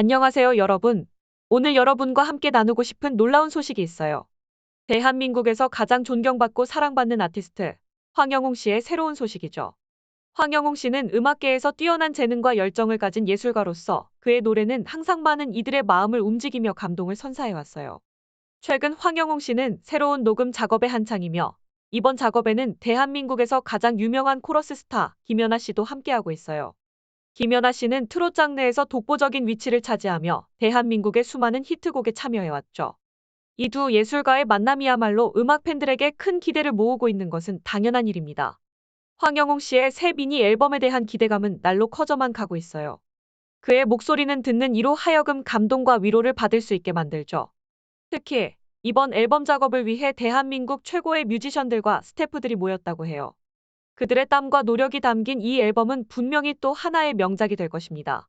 안녕하세요, 여러분. 오늘 여러분과 함께 나누고 싶은 놀라운 소식이 있어요. 대한민국에서 가장 존경받고 사랑받는 아티스트, 황영웅 씨의 새로운 소식이죠. 황영웅 씨는 음악계에서 뛰어난 재능과 열정을 가진 예술가로서 그의 노래는 항상 많은 이들의 마음을 움직이며 감동을 선사해왔어요. 최근 황영웅 씨는 새로운 녹음 작업에 한창이며 이번 작업에는 대한민국에서 가장 유명한 코러스 스타 김연아 씨도 함께하고 있어요. 김연아 씨는 트롯 장르에서 독보적인 위치를 차지하며 대한민국의 수많은 히트곡에 참여해왔죠. 이 두 예술가의 만남이야말로 음악 팬들에게 큰 기대를 모으고 있는 것은 당연한 일입니다. 황영웅 씨의 새 미니 앨범에 대한 기대감은 날로 커져만 가고 있어요. 그의 목소리는 듣는 이로 하여금 감동과 위로를 받을 수 있게 만들죠. 특히 이번 앨범 작업을 위해 대한민국 최고의 뮤지션들과 스태프들이 모였다고 해요. 그들의 땀과 노력이 담긴 이 앨범은 분명히 또 하나의 명작이 될 것입니다.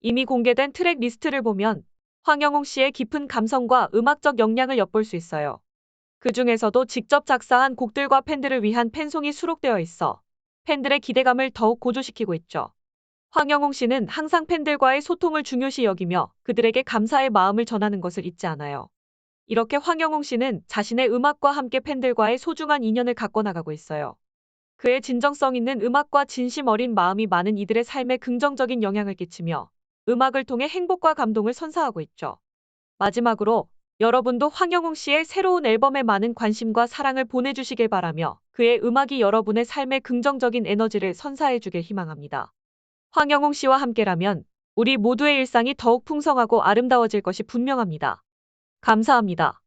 이미 공개된 트랙 리스트를 보면 황영웅 씨의 깊은 감성과 음악적 역량을 엿볼 수 있어요. 그 중에서도 직접 작사한 곡들과 팬들을 위한 팬송이 수록되어 있어 팬들의 기대감을 더욱 고조시키고 있죠. 황영웅 씨는 항상 팬들과의 소통을 중요시 여기며 그들에게 감사의 마음을 전하는 것을 잊지 않아요. 이렇게 황영웅 씨는 자신의 음악과 함께 팬들과의 소중한 인연을 갖고 나가고 있어요. 그의 진정성 있는 음악과 진심 어린 마음이 많은 이들의 삶에 긍정적인 영향을 끼치며 음악을 통해 행복과 감동을 선사하고 있죠. 마지막으로 여러분도 황영웅 씨의 새로운 앨범에 많은 관심과 사랑을 보내주시길 바라며 그의 음악이 여러분의 삶에 긍정적인 에너지를 선사해주길 희망합니다. 황영웅 씨와 함께라면 우리 모두의 일상이 더욱 풍성하고 아름다워질 것이 분명합니다. 감사합니다.